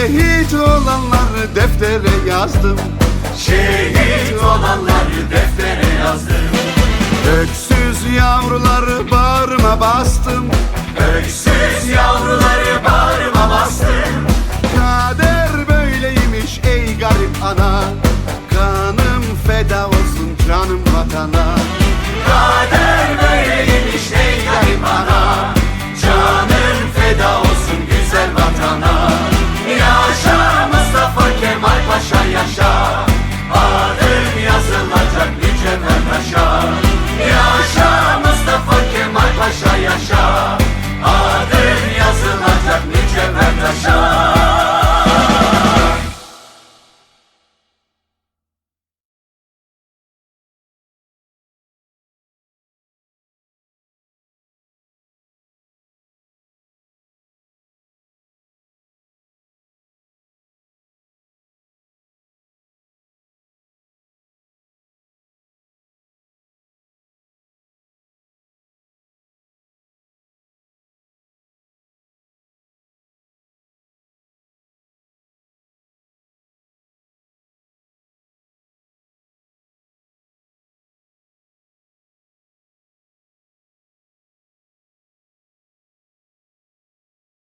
Şehit olanları deftere yazdım. Şehit olanları deftere yazdım. Öksüz yavruları bağrıma bastım. Öksüz yavruları bağrıma bastım. Kader böyleymiş ey garip ana. Kanım feda olsun canım vatana. Kader